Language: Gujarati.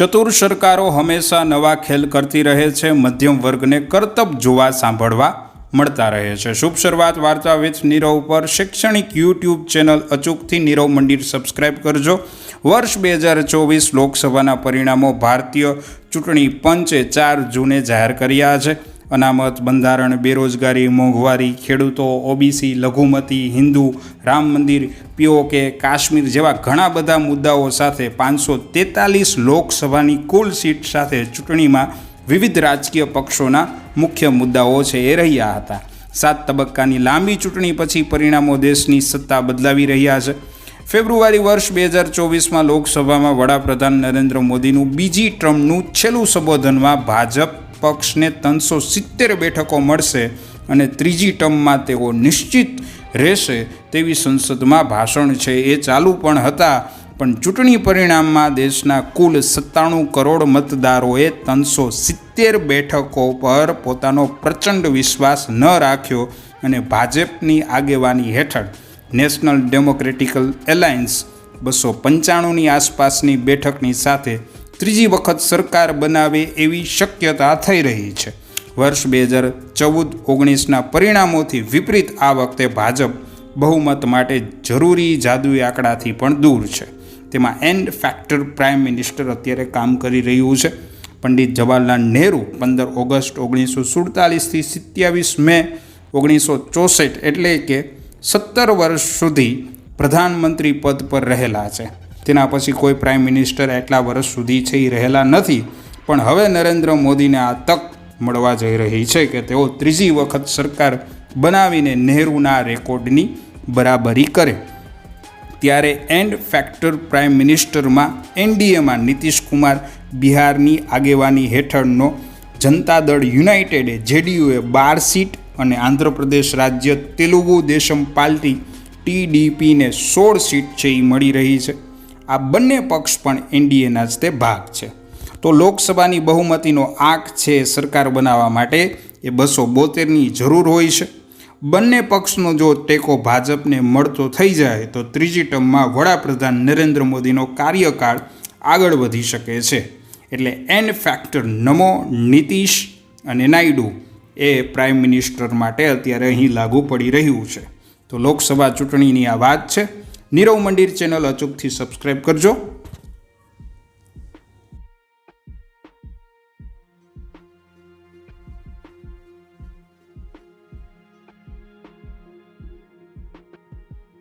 ચતુર સરકારો હંમેશા નવા ખેલ કરતી રહે છે, મધ્યમ વર્ગને કરતબ જોવા સાંભળવા મળતા રહે છે. શુભ શરૂઆત વાર્તા વિથ નીરવ પર શૈક્ષણિક યુટ્યુબ ચેનલ અચૂકથી નીરવ મંદિર સબસ્ક્રાઇબ કરજો. વર્ષ બે હજાર ચોવીસ લોકસભાના પરિણામો ભારતીય ચૂંટણી પંચે ચાર જૂને જાહેર કર્યા છે. અનામત, બંધારણ, બેરોજગારી, મોંઘવારી, ખેડૂતો, ઓબીસી, લઘુમતી, હિન્દુ, રામ મંદિર પીઓકે કાશ્મીર જેવા ઘણા બધા મુદ્દાઓ સાથે પાંચસો તેતાલીસ લોકસભાની કુલ સીટ સાથે ચૂંટણીમાં વિવિધ રાજકીય પક્ષોના મુખ્ય મુદ્દાઓ છે એ રહ્યા હતા. સાત તબક્કાની લાંબી ચૂંટણી પછી પરિણામો દેશની સત્તા બદલાવી રહ્યા છે. ફેબ્રુઆરી વર્ષ બે હજાર ચોવીસમાં લોકસભામાં વડાપ્રધાન નરેન્દ્ર મોદીનું બીજી ટ્રમ્પનું છેલ્લું સંબોધનમાં ભાજપ પક્ષને ત્રણસો સિત્તેર બેઠકો મળશે અને ત્રીજી ટર્મમાં તેઓ નિશ્ચિત રહેશે તેવી સંસદમાં ભાષણ છે. એ ચાલુ પણ હતા, પણ ચૂંટણી પરિણામમાં દેશના કુલ સત્તાણું કરોડ મતદારોએ ત્રણસો સિત્તેર બેઠકો પર પોતાનો પ્રચંડ વિશ્વાસ ન રાખ્યો અને ભાજપની આગેવાની હેઠળ નેશનલ ડેમોક્રેટિકલ એલાયન્સ બસો પંચાણુંની આસપાસની બેઠકની સાથે ત્રીજી વખત સરકાર બનાવે એવી શક્યતા થઈ રહી છે. વર્ષ બે હજાર ચૌદ ઓગણીસના પરિણામોથી વિપરીત આ વખતે ભાજપ બહુમત માટે જરૂરી જાદુઈ આંકડાથી પણ દૂર છે. તેમાં એન્ડ ફેક્ટર પ્રાઇમ મિનિસ્ટર અત્યારે કામ કરી રહ્યું છે. પંડિત જવાહરલાલ નહેરુ પંદર ઓગસ્ટ ઓગણીસો સુડતાલીસથી સિત્યાવીસ મે ઓગણીસો ચોસઠ એટલે કે સત્તર વર્ષ સુધી પ્રધાનમંત્રી પદ પર રહેલા છે. તેના પછી કોઈ પ્રાઇમ મિનિસ્ટર એટલા વર્ષ સુધી છે એ રહેલા નથી. પણ હવે નરેન્દ્ર મોદીને આ તક મળવા જઈ રહી છે કે તેઓ ત્રીજી વખત સરકાર બનાવીને નહેરુના રેકોર્ડની બરાબરી કરે. ત્યારે એન્ડ ફેક્ટર પ્રાઇમ મિનિસ્ટરમાં એનડીએમાં કુમાર બિહારની આગેવાની હેઠળનો જનતા દળ યુનાઇટેડે જેડીયુએ બાર સીટ અને આંધ્રપ્રદેશ રાજ્ય તેલુગુ દેશમ પાર્ટી ટીડીપીને સોળ સીટ છે એ મળી રહી છે. આ બંને પક્ષ પણ એનડીએના જ તે ભાગ છે. તો લોકસભાની બહુમતીનો આંક છે સરકાર બનાવવા માટે એ બસો બોતેરની જરૂર હોય છે. બંને પક્ષનો જો ટેકો ભાજપને મળતો થઈ જાય તો ત્રીજી ટર્મમાં વડાપ્રધાન નરેન્દ્ર મોદીનો કાર્યકાળ આગળ વધી શકે છે. એટલે એન ફેક્ટર નમો નીતિશ અને નાયડુ એ પ્રાઇમ મિનિસ્ટર માટે અત્યારે અહીં લાગુ પડી રહ્યું છે. તો લોકસભા ચૂંટણીની આ વાત છે. નીરવ મંદિર ચેનલ અચૂકથી સબસ્ક્રાઈબ કરજો.